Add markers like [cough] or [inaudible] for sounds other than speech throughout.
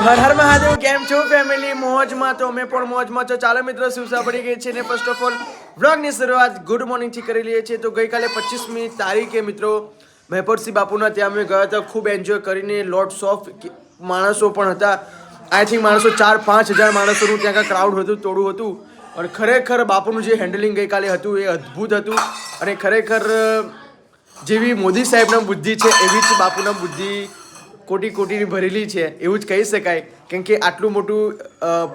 હર હર મહાદેવ, કેમ છો ફેમિલી મોજમાં તો અમે પણ મોજમાં છો. ચાલો મિત્રો સુસા પડી ગઈ છે ને ફર્સ્ટ ઓફ ઓલ વ્લોગની શરૂઆત ગુડ મોર્નિંગથી કરી લઈએ છીએ. તો ગઈકાલે પચીસમી તારીખે મિત્રો મહેપતસિંહ બાપુના ત્યાં અમે ગયા હતા. ખૂબ એન્જોય કરીને લોટ્સ ઓફ માણસો પણ હતા. આઈ થિંક માણસો ચાર, પાંચ હજાર માણસોનું ત્યાં ક્રાઉડ હતું, તોડું હતું. અને ખરેખર બાપુનું જે હેન્ડલિંગ ગઈકાલે હતું એ અદ્ભુત હતું. અને ખરેખર જેવી મોદી સાહેબના બુદ્ધિ છે, એવી જ બાપુના બુદ્ધિ કોટી કોટીની ભરેલી છે એવું જ કહી શકાય. કેમ કે આટલું મોટું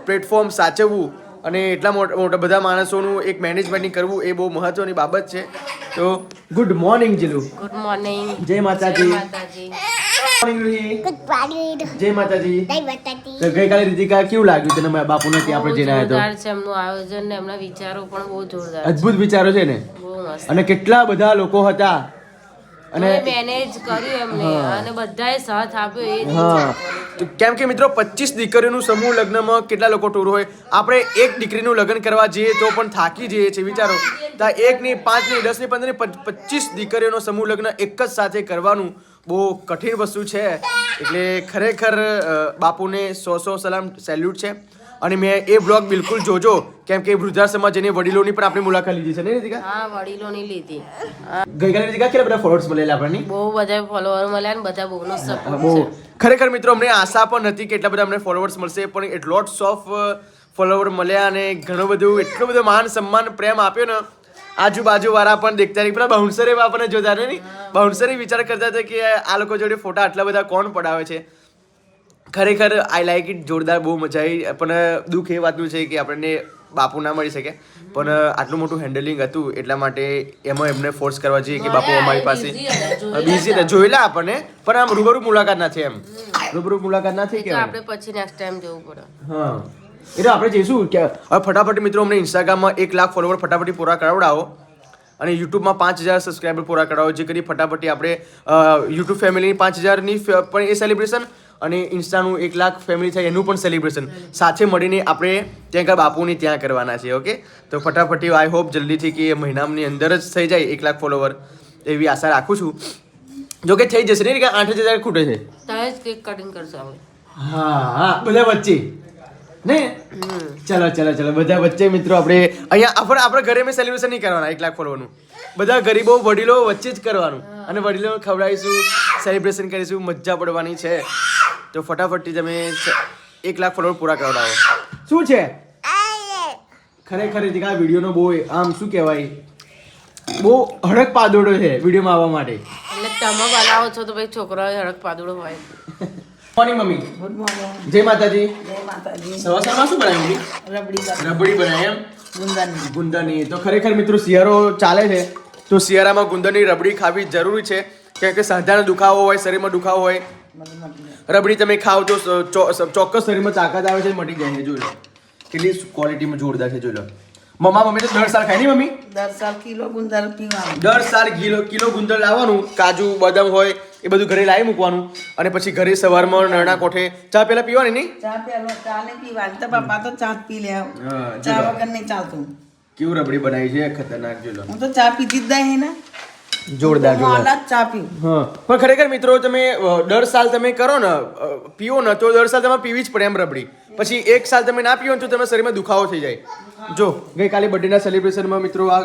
પ્લેટફોર્મ સાચવવું અને એટલા મોટા મોટા બધા માણસોનું એક મેનેજમેન્ટની કરવું એ બહુ મહત્વની બાબત છે. તો good morning Jilu. Good morning જય માતાજી. જય માતાજી. તો ગઈકાલે રીતિકા કેવું લાગ્યું તને મારા બાપુને ત્યાં આપણે જઈને આવ્યા જોરદાર છે એમનું આયોજન ને એમના વિચારો પણ બહુ જોરદાર અદ્ભુત વિચારો છે ને? અને કેટલા બધા લોકો હતા અને મેનેજ કર્યું એમને. અને બધાએ સાથ આપ્યો એ હા. કેમ કે મિત્રો પચીસ દીકરીઓનું સમૂહ લગ્નમાં કેટલા લોકો ટૂર હોય? આપણે એક દીકરીનું લગ્ન કરવા જઈએ તો પણ થાકી જઈએ છીએ વિચારો. ત્યાં એક ની પાંચની દસની પંદરની પચીસ દીકરીઓનો સમૂહ લગ્ન એક જ સાથે કરવાનું બહુ કઠિન વસ્તુ છે. એટલે ખરેખર બાપુને સો સો સલામ સેલ્યુટ છે. અને મેં એ બ્લોગ બિલકુલ જોજો કેમ કે વૃદ્ધાશ્રમમાં જઈને વડીલોની પણ આપણે મુલાકાત લીધી છે ને રીતિકા? હા વડીલોની લીધી. ગઈકાલે રીતિકા કેટલા બધા ફોલોઅર્સ મળેલા આપણને? બહુ બધા ફોલોવર મળ્યા ને બધા બહુનો સપોર્ટ બહુ. ખરેખર મિત્રો અમને આશા પણ નથી કે એટલા બધા અમને ફોલોવર્સ મળશે પણ એટ લોટ્સ ઓફ ફોલોવર મળ્યા અને ઘણું બધું એટલું બધું માન સન્માન પ્રેમ આપ્યો ને. આજુબાજુ વાળા પણ દેખતા નહીં. પેલા બાઉન્સરે આપણને જોતા નહીં? બાઉન્સરે વિચાર કરતા હતા કે આ લોકો જોડે ફોટા આટલા બધા કોણ પડાવે છે? ખરેખર આઈ લાઈક ઇટ જોરદાર બહુ મજા આવી. પણ દુઃખ એ વાતનું છે કે આપણને બાપુ ના મળી શકે. પણ આટલું મોટું હેન્ડલિંગ હતું એટલા માટે એમાં એમને ફોર્સ કરવા જોઈએ કે બાપુ અમારી પાસે busy હતા, જોયેલા આપણને. પણ આમ રૂબરૂ મુલાકાત ના થઈ એમ. રૂબરૂ મુલાકાત ના થઈ કે આપણે પછી નેક્સ્ટ ટાઈમ જવું પડે. હા. એટલે આપણે જઈશું કે હવે ફટાફટ મિત્રો અમને ઇન્સ્ટાગ્રામમાં એક લાખ ફોલોવર ફટાફટી પૂરા કરાવડાવો. અને યુટ્યુબમાં પાંચ હજાર સબસ્ક્રાઈબર પૂરા કરાવો જે કરી ફટાફટી આપણે યુટ્યુબ ફેમિલીની પાંચ હજારની પણ એ સેલિબ્રેશન અને ઇન્સ્ટાનું એક લાખ ફેમિલી થાય એનું પણ સેલિબ્રેશન સાથે મળીને આપણે ત્યાં આગળ બાપુની ત્યાં કરવાના છે ઓકે તો ફટાફટી આઈ હોપ જલ્દીથી કે મહિનાની અંદર જ થઈ જાય એક લાખ ફોલોવર એવી આશા રાખું છું. જો કે થઈ જશે ને કે આઠ હજાર ખૂટે છે? કેક કટિંગ કરશું આપણે હા હા બધા વચ્ચે. ને? ચલો ચલો ચલો બધા વચ્ચે મિત્રો આપણે અહીંયા આપણે આપણે ઘરે મેં સેલિબ્રેશન નહીં કરવાના એક લાખ ફોલોવરનું બધા ગરીબો વડીલો વચ્ચે જ કરવાનું. અને વડીલો ખવડાવીશું સેલિબ્રેશન કરીશું મજા પડવાની છે. તો ફટાફટથી તમે એક લાખ ફોલોવર પૂરા કરાવડાવો. શું છે? ખરેખર આ વિડીયોનો બહુ આમ શું કહેવાય? બહુ હડક પાદોડો છે વિડીયોમાં આવવા માટે. એટલે તમે બનાવો છો તો ભાઈ છોકરાઓ હડક પાદોડો હોય. Morning mummy? ગુડ મોર્નિંગ જય માતાજી. જય માતાજી સવા સવારમાં શું બનાવ્યું મમ્મી? રબડી રબડી બનાવી એમ? ગુંદાની ગુંદરની. તો ખરેખર મિત્રો શિયાળો ચાલે છે. તો શિયાળામાં ગુંદરની રબડી ખાવી જરૂરી છે. કેમ કે સાંધાનો દુખાવો હોય શરીરમાં દુખાવો હોય. રબડી તમે ખાઓ તો ચોક્કસ શરીરમાં તાકાત આવે છે મટી જાય છે જોઈ લો. કેટલી ક્વોલિટીમાં જોરદાર છે જોઈ લો. મમ્મા મમ્મી તો દર સાલ ખાય નહીં મમ્મી? દર સાલ કિલો ગુંદર પીવાનું. દર સાલ કિલો કિલો ગુંદર લાવવાનું કાજુ બદામ હોય એ બધું ઘરે લાવી મૂકવાનું અને પછી ઘરે સવારમાં નરણા કોઠે ચા પેલા પીવાની નહીં? ચા પેલો ચા ને પીવાની. તો પપ્પા તો ચા પી લે. ચા વગર નહીં ચાલતું. કેવું રબડી બનાવી છે ખતરનાક જોઈ લો. હું તો ચા પીતી જ દઈ ને. જોરદાર જોરદાર. ચા પીવું પણ ખરેખર મિત્રો તમે દર સાલ તમે કરો ને પીઓ ને તો દર સાલ તમે પીવી જ પડે એમ રબડી. પછી એક સાલ તમે ના પીવો ને તો તમે શરીરમાં દુખાવો થઈ જાય. જો ગઈકાલે બર્થડેના સેલિબ્રેશનમાં મિત્રો આ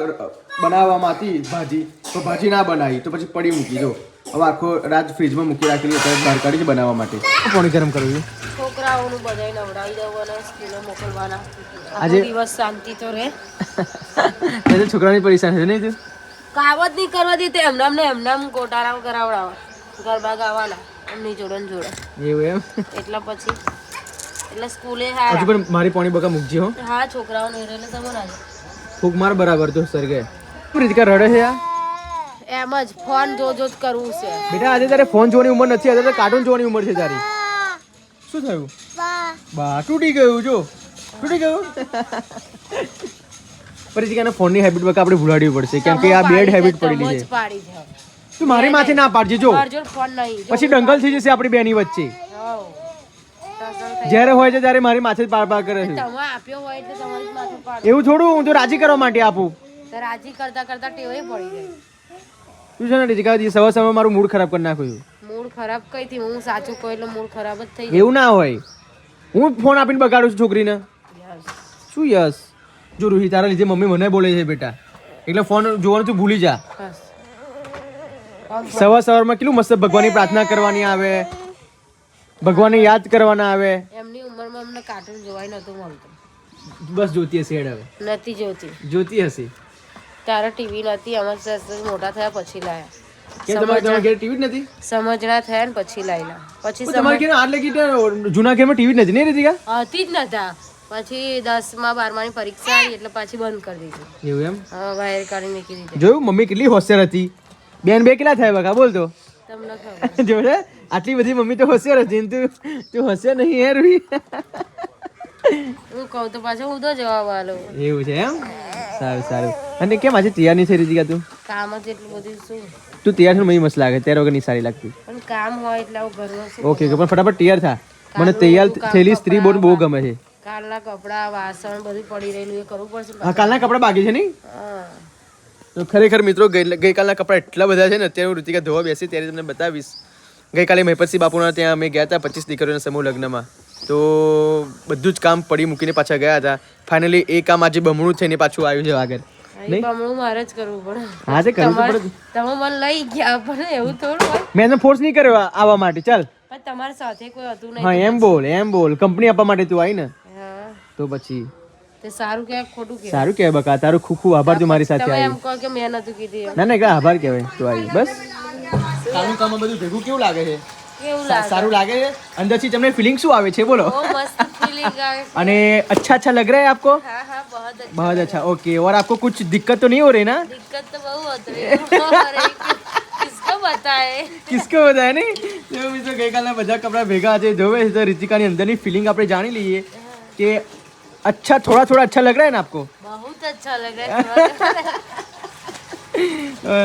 બનાવવામાં હતી ભાજી. તો ભાજી ના બનાવી તો પછી પડી મૂકી. જો હવે આખો રાત ફ્રીજમાં મૂકી રાખેલી અત્યારે બહાર કાઢી બનાવવા માટે. પાણી ગરમ કરવું છોકરાઓનું બધાય નવડાવી દઉં સ્કૂલે મોકલવાના. આજે- આજે દિવસ શાંતિ તો રહે. [laughs] છોકરાની પરેશાન છે નહીં તું? કાવત નહીં કરવા દીધી એમને એમને એમને એમ ગોટારામ કરાવડાવવા ગરબા ગાવાના એમની જોડે ને જોડે. એવું એમ? એટલે પછી એટલે સ્કૂલે હજુ પણ મારી પોણી બકા મૂકજી હો. હા છોકરાઓ નહીં એટલે તમે ના ફૂક માર બરાબર તો સર ગયા રીતિકા રડે છે આ એમ જ ફોન જો જો કરવું છે. બેટા આજે તારે ફોન જોવાની ઉંમર નથી આજે કાર્ટૂન જોવાની ઉંમર છે તારી. શું થયું? બા તૂટી ગયું જો. તૂટી ગયું? પરિચિકાને ફોનની હેબિટ વખત આપણે ભૂલાડવી પડશે કેમ કે આ બેડ હેબિટ પડેલી છે. તું મારી માથે ના પાડજે જો. પછી દંગલ થઈ જશે આપણી બેની વચ્ચે. જ્યારે હોય છે ત્યારે મારી માથે પાર પાર કરે છે. એવું થોડું હું તો રાજી કરવા માટે આપું. રાજી કરતા કરતા ટેવે પડી ગઈ. તું છે ને રીતિકા સવાર સવાર મારું મૂડ ખરાબ કરી નાખ્યું મૂડ ખરાબ કઈ થી? હું સાચું કહું એટલે મૂડ ખરાબ જ થઈ એવું ના હોય. હું ફોન આપીને બગાડું છું છોકરીને. યસ. શું યસ? જો રૂહી તારા લીધે મમ્મી મને બોલે છે બેટા. એટલે ફોન જોવાનું તું ભૂલી જા. બસ. સવાર સવારમાં કેટલું મસ્ત ભગવાનની પ્રાર્થના કરવાની આવે. ભગવાનને યાદ કરવાના આવે. એમની ઉંમરમાં અમને કાર્ટૂન જોવાય નતું મળતું. બસ જોતી હશે હેડ હવે. નથી જોતી. જોતી હશે. તારે ટીવી નથી અમે સસ મોટા થયા પછી લાયા. કે તમારે તમારા ઘેર ટીવી જ નથી? સમજણા થયા ને પછી લાયેલા. પછી પણ તમારે ઘેર આટલે કીધે જૂના ઘેરમાં ટીવી જ નથી નહીં રીતિકા? સમજ- હતી જ નતા. પછી દસમા બારમાની પરીક્ષા આવી એટલે પાછી બંધ કરી દીધી. એવું એમ? હા વાયર કાઢી મૂકી દીધી. જોયું? મમ્મી કેટલી હોશિયાર હતી. બેન બે કેટલા થાય બકા? બોલ તો. તમને ખબર. [laughs] જોડે આટલી બધી મમ્મી તો હોશિયાર હતી તું તું હોશિયાર નહીં હે રૂહી? હું કહું તો પાછો હું તો જવાબ આલો. એવું છે એમ? સારું સારું. અને કેમ આજે તૈયાર નહીં થઈ રહી તું? કામ જ એટલું બધું શું? તું તૈયાર થઈને મને મસ્ત લાગે ત્યારે વગર નહીં સારી લાગતી. પણ કામ હોય એટલે આવું ઘરનું ઓકે ઓકે પણ ફટાફટ તૈયાર થા. મને તૈયાર થયેલી સ્ત્રી બહુ બહુ ગમે છે. કાલના કપડા વાસણ બધું પડી રહેલું એ કરવું પડશે. હા કાલના કપડા બાકી છે નહીં? તો ખરેખર મિત્રો ગઈકાલના કપડાં એટલા બધા છે ને અત્યારે હું ઋતિકા ધોવા બેસી ત્યારે તમને બતાવીશ. ગઈકાલે મહેપતસિંહ બાપુના ત્યાં અમે ગયા હતા પચીસ દીકરીઓના સમૂહ લગ્નમાં. તો બધું જ કામ પડી મૂકીને પાછા ગયા હતા. ફાઇનલી એ કામ આજે બમણું થઈને પાછું આવ્યું છે આગળ. બમણું મારે જ કરવું પડે. હા તે કરવું તમારે પડે. તમે મને લઈ ગયા પણ એવું થોડું હોય. મેં એને ફોર્સ નહીં કર્યો આવવા માટે. ચાલ. પણ તમારી સાથે કોઈ હતું હા એમ બોલ એમ બોલ. કંપની આપવા માટે તું આવી ને. તો પછી તે સારું કે ખોટું કે સારું કહેવાય બકા તારું ખૂબ ખૂબ આભાર તું મારી સાથે તમે આવી એમ કહો કે મેં નતું કીધું એમ ના ના કે આભાર કહેવાય તું આવી બસ કામનું કામ બધું ભેગું કેવું લાગે છે કેવું સા- સારું લાગે છે અંદરથી તમને ફિલિંગ શું આવે છે બોલો બહુ મસ્ત ફીલિંગ આવે અને अच्छा अच्छा लग रहा है आपको हाँ हाँ बहुत अच्छा बहुत अच्छा ओके और आपको कुछ दिक्कत तो नहीं हो रही ना दिक्कत तो बहुत रही है अरे, किसको बताए કિસકો બધાય નહીં તો મિત્રો ગઈકાલના બધા કપડાં ભેગા છે જોવે છે તો રિતિકાની અંદરની ફિલિંગ આપણે જાણી લઈએ કે अच्छा थोड़ा थोड़ा अच्छा लग रहा है ना आपको बहुत अच्छा लग रहा है અ,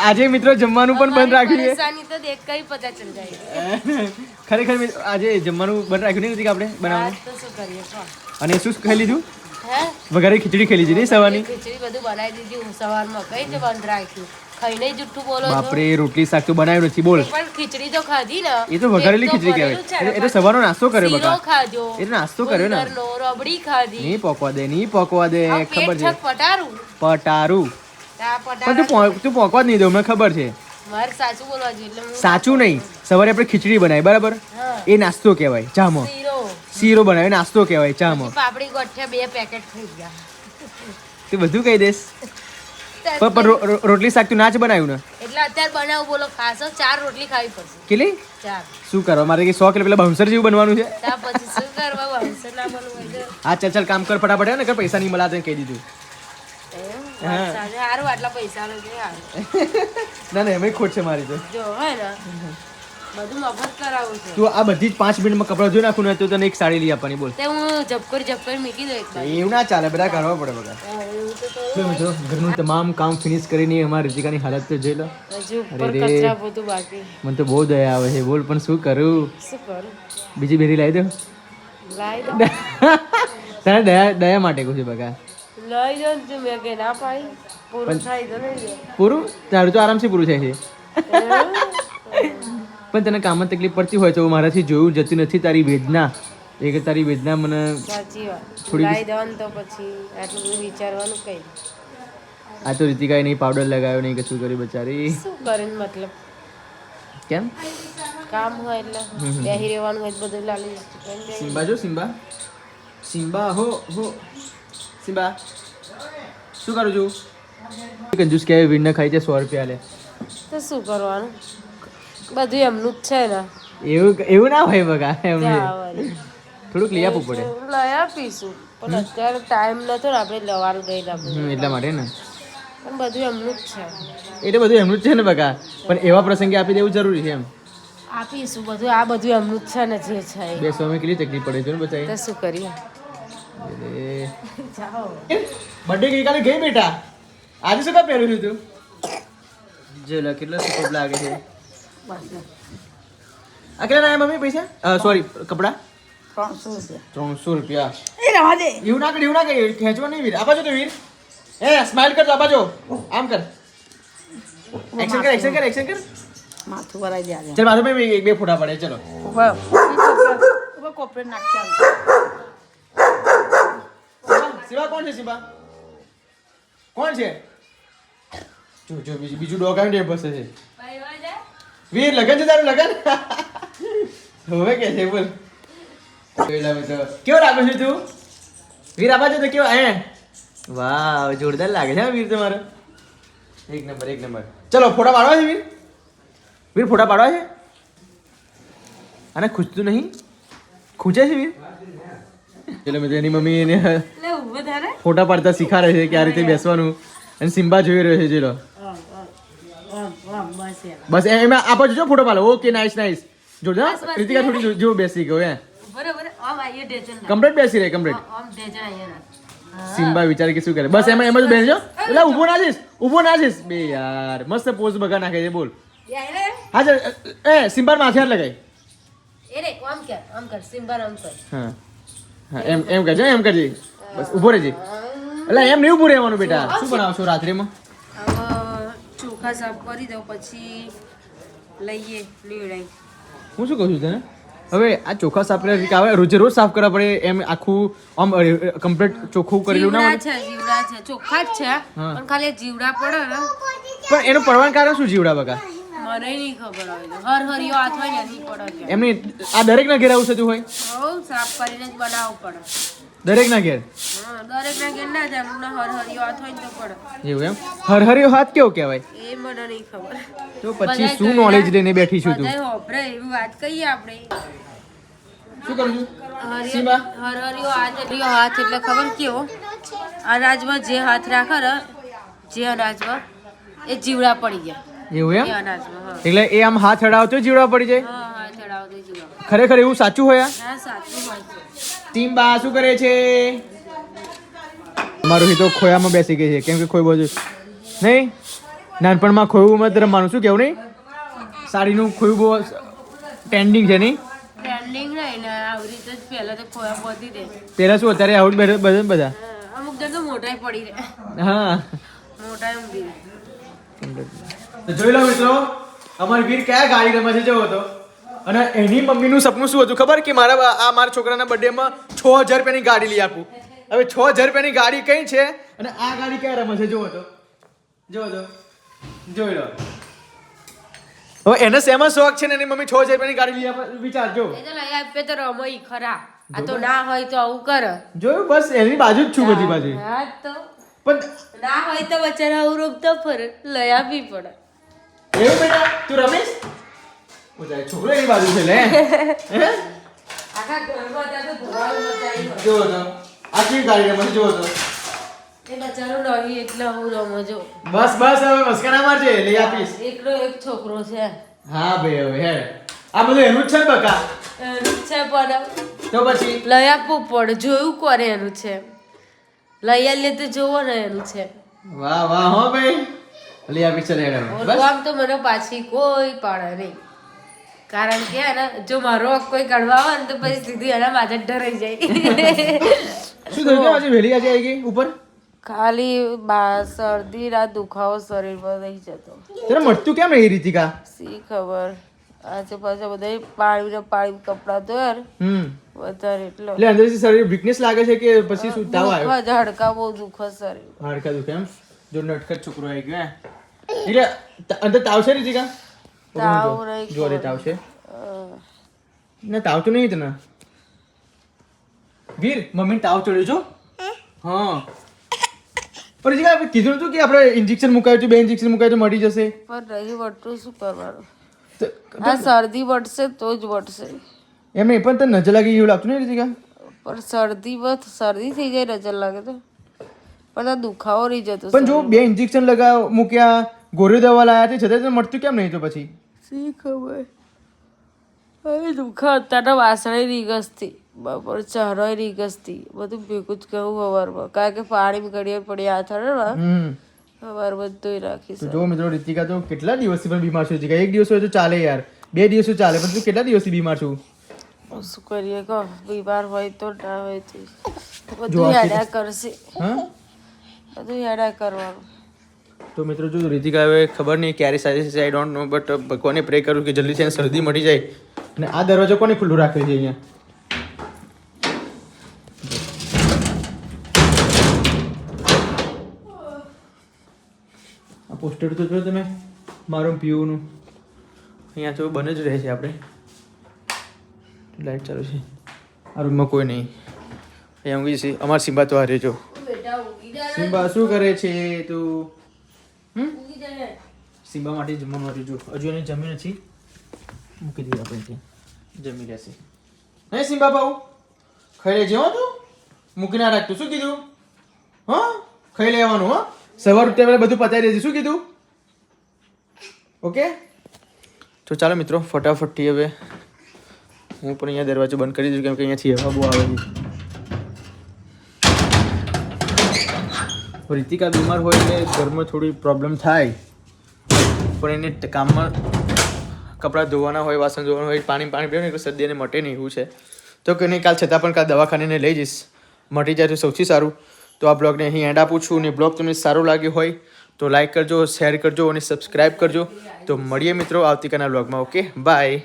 આજે મિત્રો જમવાનું પણ બંધ રાખ્યું છે परेशानी तो देख कर ही पता चल जाएगी ખરેખર મિત્રો આજે જમવાનું બંધ રાખ્યું નહીં રિતિકા આપણે બનાવવાનું आज तो શું કરીએ કહો? અને શું ખાઈ લીધું હે વઘારે ખીચડી ખાઈ લીધી નહીં સવારની ખીચડી બધું બનાવી દીધી હું સવારમાં કઈ જ બંધ રાખ્યું ખાઈને જુઠ્ઠું બોલો બાપરે રોટલી શાક તો બનાવ્યું નથી બોલ. પણ ખીચડી તો ખાધી ને. એ તો વઘારેલી ખીચડી કહેવાય. એ તો સવારનો નાસ્તો કર્યો બકા. ખાજો એ તો નાસ્તો કર્યો ને. રબડી ખાધી. નહીં પોકવા દે નહીં પોકવા દે ખબર છે. પટારું. પટારું. પણ તું તું પોકવા જ નહીં દઉં મને ખબર છે. સાચું નહીં. સવારે આપણે ખીચડી બનાવી બરાબર? એ નાસ્તો કહેવાય. ચામાં શીરો. બનાવી નાસ્તો કહેવાય. ચામાં પાપડી ગોઠિયા બે પેકેટ થઈ ગયા. તે બધું કહી દેસ પણ પણ રોટલી શાક તું ના જ બનાવ્યું ને? એટલે અત્યારે બનાવું બોલો ખાસો ચાર રોટલી ખાવી પડશે. કેટલી? ચાર. શું કરવા? મારે કે સો કિલો પેલા બાઉન્સર જેવું બનવાનું છે? પછી શું કરવા? વાંચે ના બનવું હા ચાલ ચાલ કામ કર ફટાફટ ને કર પૈસા નહીં મળે તને કહી દીધું. આટલા પૈસા. [laughs] ના ના એમ ખોટ છે મારી તો. જો હે ને. બધું મફત કરાવું છે. તું આ બધી જ પાંચ મિનિટમાં કપડાં ધોઈ નાખું ને તો તને એક સાડી લઈ આપવાની બોલ. તે હું મૂકી દઉં એવું ના ચાલે બધા કરવા પડે બધા તો તો મિત્રો ઘરનું તમામ કામ ફિનિશ કરીને અમારી રીતિકાની હાલત તો જોઈ લો. અરે રે. બાકી. મને તો બહુ દયા આવે છે. બોલ પણ શું કરું? શું કરું? બીજી બેરી લાવી દો. [laughs] તને દયા દયા માટે કહું છું બકા. લઈ દો મેં કે ના પાઈ પૂરું થાય તો પૂરું? તારું તો આરામથી પૂરું થાય છે. પણ તને કામમાં તકલીફ પડતી હોય તો મારાથી જોયું જતી નથી તારી વેદના. એ કે તારી વેદના મને સાચી વાત. થોડી લાવી દો તો પછી આટલું બધું વિચારવાનું કઈ આ તો રીતિકાએ નહીં પાવડર લગાવ્યો નહીં કશું કર્યું બચારી. શું કરે મતલબ? કેમ? કામ હોય એટલે બેહી રહેવાનું હોય બધું લાલી સિમ્બા જો સિમ્બા. સિમ્બા હો હો. સિમ્બા શું કરું છું? કંજૂસ કે વીણને ખાઈ છે સો રૂપિયા લે. તો શું કરવાનું? બધું એમનું જ છે ને. એવું એવું ના હોય બગા એમને. થોડુંક લઈ આપવું પડે. લઈ આપીશું પણ અત્યારે ટાઈમ નતો ને આપણે લવાલ ગયેલા એટલા માટે ને. પણ બધું એમનું જ છે. એટલે બધું એમનું જ છે ને બગા પણ એવા પ્રસંગે આપી દેવું જરૂરી છે એમ. આપીશું બધું આ બધું એમનું જ છે ને જે છે. બે સમય કેટલી તકલીફ પડે છે ને બચાવી તો શું કરીએ? બર્થડે ગઈકાલે ગઈ બેટા? આજે શું કા પહેર્યું છે તું? જો લા કેટલો સુપર લાગે છે. આ કેટલા ના મમ્મી પૈસા? સોરી કપડા? ત્રણસો રૂપિયા. ત્રણસો રૂપિયા. એ રહેવા દે. એવું ના કર એવું ના કર ખેંચવા નહીં વીર. આપાજો તો વીર. એ સ્માઈલ કર તો આ આમ કર. એક્શન કર એક્શન કર એક્શન કર. માથું ભરાઈ દે ચાલ માથું ભાઈ એક બે ફોટા પડે ચલો. ઊભા કોપરે નાખ્યા શિવા કોણ છે શિવા કોણ છે? જો જો બીજું બીજું ડોગ આવીને બસે છે. વીર લગન છે તારું લગન? હવે કે છે બોલ. કેવો લાગે છે તું? વીર આપા છે તો કેવો? હે? વાહ જોરદાર લાગે છે વીર તમારો. એક નંબર એક નંબર. ચલો ફોટા પાડવા છે વીર? વીર ફોટા પાડવા છે? અને ખૂંચતું નહીં? ખૂંચે છે વીર? એટલે મેં એની મમ્મી એને ફોટા પાડતા શીખાડે છે કે આ રીતે બેસવાનું. અને સિમ્બા જોઈ રહ્યો છે ચલો. બસ એમાં. આપો જો ફોટો પાડો. ઓકે નાઈસ નાઈસ જોરદાર. રીતિકા થોડી જો- બેસી ગયો હે. કમ્પ્લીટ બેસી રહે કમ્પ્લીટ. સિમ્બા વિચારે કે શું કરે. બસ એમાં એમ જ બેસજો. એટલે ઊભો ના જઈશ ઊભો ના જઈશ. બે યાર મસ્ત પોઝ બગા નાખે છે બોલ. હા સર એ સિમ્બા માથે હાથ લગાય. એ રે આમ કર આમ કર સિમ્બા આમ કર. હા. હા એમ એમ કરજે એમ કરજે. બસ ઊભો રહેજે. એટલે એમ નહીં ઊભું રહેવાનું બેટા. શું બનાવશો રાત્રેમાં? ચોખા સાફ કરી દઉં પછી લઈએ લીવડાઈ હું શું કહું છું તને? હવે આ ચોખા સાફ કર્યા કે આવે રોજે રોજ સાફ કરવા પડે એમ આખું આમ કમ્પ્લીટ ચોખ્ખું કરેલું ના જીવડા છે જીવડા છે. ચોખ્ખા જ છે. પણ ખાલી જીવડા પડે ને. પણ એનું પડવાનું કારણ શું જીવડા બકા મને નહીં ખબર હોય હર હરિયો હાથ હોય ને નહીં પડે એમની આ દરેકના ઘેર આવું થતું હોય? સાફ કરીને જ બનાવવું પડે. ઘેર? ઘેર ના જાય એમના હર હાથ હોય તો પડે. એવું એમ? હરહરિયો હાથ કેવો કહેવાય? એ મને નહીં ખબર. તો પછી શું નોલેજ લઈને બેઠી છું તું? બધાય એવી વાત કહીએ આપણે. શું કરું છું? સીમા? હરહરિયો હાથ એટલે હાથ એટલે ખબર કેવો? અનાજમાં જે હાથ રાખે ને જે અનાજમાં એ જીવડા પડી જાય. એવું એમ? એટલે એ આમ હાથ અડાવતો જીવડા પડી જાય? ખરેખર એવું સાચું હોય સાચું હોય છે ટીમ બા શું કરે છે? મારું હિતો ખોયામાં બેસી ગઈ છે. કેમ કે ખોઈ બધું. નહીં? નાનપણમાં ખોયું મત રમવાનું. શું કેવું નહીં? સાડીનું ખોયું બહુ ટ્રેન્ડિંગ છે નહીં? ટ્રેન્ડિંગ નહીં ને આવી રીતે જ પહેલા તો ખોયા પહોંચી દે પેલા શું અત્યારે આઉટ બધા બધા? બધા અમુક જણ તો મોટાઈ પડી રહે. હા. ઊંઘી તો જોઈ લો મિત્રો અમારી વીર કયા ગાડી રમે છે જેવો હતો અને એની મમ્મીનું સપનું શું હતું? ખબર કે મારા આ મારા છોકરાના બર્થડેમાં છ હજાર રૂપિયાની ગાડી લઈ આપું. હવે છ હજાર રૂપિયાની ગાડી કઈ છે? અને આ ગાડી ક્યાં રમે છે? જોવો તો. જોવો તો. જોઈ લો. હવે એને શેમાં શોખ છે ને એની મમ્મી છ હજાર રૂપિયાની ગાડી લઈ આપે? વિચારજો એ તો લઈ આપે તો રમોઈ ખરા. આ તો ના હોય તો આવું કર. જોયું? બસ એની બાજુ જ છું બધી બાજુ. હા તો. પણ ના હોય તો બચારા આવું રોપતો ફરે. લઈ આપવી પડે. એવું બેટા? તું રમેશ? જાય છોકરો એની બાજુ છે લે આખા ઘરમાં ત્યાં તો ધોવાળ. તો ગાડી તો બસ બસ હવે મસ્કાના મારજે લઈ આપીશ એકલો એક છોકરો છે હા ભાઈ હવે હેડ આ બધું એનું જ છે ને બકા એનું જ છે પણ તો પછી લઈ આપવું પડે જોયું કરે એનું છે લઈ આવીએ તો જોવો ને એનું છે વાહ વાહ હો ભાઈ લઈ આપી ચાલ હેડ બસ આમ તો મને પાછી કોઈ પાડે નહીં કારણ કે હે જો મારો કોઈ કડવા આવે ને તો પછી સીધી એના માથે જ ડરાઈ જાય. [laughs] શું થયું આજે વહેલી આજે આવી ગઈ ઉપર? ખાલી બા શરદી રાત દુખાવો શરીર પર રહી જતો. તને મળતું કેમ નહીં રીતિકા? સી ખબર? આજે પાછા બધા પાણી ને પાણી કપડા ધોયાર હમ. વધારે એટલો. એટલે અંદરથી શરીર વીકનેસ લાગે છે કે પછી શું તાવ આવ્યો? ઝાડકા બહુ દુખે શરીર હડકા દુખે એમ? જો નટખટ છોકરો આવી ગયો એટલે અંદર તાવ છે રીતિકા? તાવ રહી જો રે તાવ છે. ને તાવ તો નહીં તને. વીર મમ્મી તાવ ચડ્યો છો? હા? પણ રીતિકા આપણે કીધું હતું કે આપણે ઇન્જેક્શન મુકાયું છે બે ઇન્જેક્શન મુકાયું તો મળી જશે? પણ રહી વટતું શું કરવાનું? હા આ શરદી વટશે તો જ વટશે એમ નહીં પણ તને નજર લાગી એવું લાગતું નહીં રીતિકા પણ શરદી બસ શરદી થઈ જાય નજર લાગે તો. પણ આ દુખાવો રહી જતો પણ જો બે ઇન્જેક્શન લગાવ મૂક્યા ગોળી દવા લાયા છે છતાં તને મળતું કેમ નહીં તો પછી? શી ખબર? હવે દુખા અત્યારે વાસણે રીગસથી બપોર ચારોય રીગસથી બધું ભેગું જ કહું સવારમાં કારણ કે પાણી ઘડીએ પડી હાથ સવાર બધું રાખીશ તો જો મિત્રો રીતિકા તો કેટલા દિવસથી પણ બીમાર છે? એક દિવસ હોય તો ચાલે યાર. બે દિવસ ચાલે પણ તું કેટલા દિવસથી બીમાર છું? શું કરીએ કહો? બીમાર હોય તો ના હોય તો બધું યાડા કરશે. બધું યાડા કરવાનું. તો મિત્રો જો રીતિકા હવે ખબર નહીં ક્યારે સારી છે આઈ ડોન્ટ નો બટ ભગવાને પ્રે કરું કે જલ્દીથી એને શરદી મળી જાય. અને આ દરવાજો કોને ખુલ્લું રાખ્યો છે અહીંયા? આ પોસ્ટર તો જો તમે? મારું પીયુનું. અહીંયા તો બને જ રહે છે આપણે. લાઈટ ચાલુ છે. આ રૂમમાં કોઈ નહીં. અહીંયા હું છે અમાર સિમ્બા તો આ રહેજો. સિમ્બા શું કરે છે તું? સિમ્બા માટે જમવાનું હતું જો. હજુ એને જમી નથી. મૂકી દીધું આપણે ત્યાં જમી લેશે. નહીં સિમ્બા ભાઉ? ખાઈ લેજે હો તું. મૂકી ના રાખતું. શું કીધું? હા? ખાઈ લેવાનું હો. સવાર ઉઠ્યા પહેલા બધું પતાવી દેજે. શું કીધું? ઓકે? તો ચાલો મિત્રો ફટાફટથી હવે હું પણ અહીંયા દરવાજો બંધ કરી દઉં કેમ કે અહીંયાથી હવા બહુ આવે છે. રીતિકા બીમાર હોય એટલે ઘરમાં થોડી પ્રોબ્લેમ થાય. પણ એને કામમાં કપડાં ધોવાના હોય, વાસણ ધોવાના હોય, પાણી પાણી પીવું ને એટલે શરદી એને મટે નહીં, એવું છે. તો કે નહીં, કાલ છતાં પણ કાલ દવાખાને લઈ જઈશ. મટી જાય તો સૌથી સારું. તો આ બ્લોગને અહીં એન્ડ આપું છું અને બ્લોગ તમને સારો લાગ્યો હોય તો લાઈક કરજો શેર કરજો અને સબસ્ક્રાઈબ કરજો. તો મળીએ મિત્રો આવતીકાલના બ્લોગમાં ઓકે બાય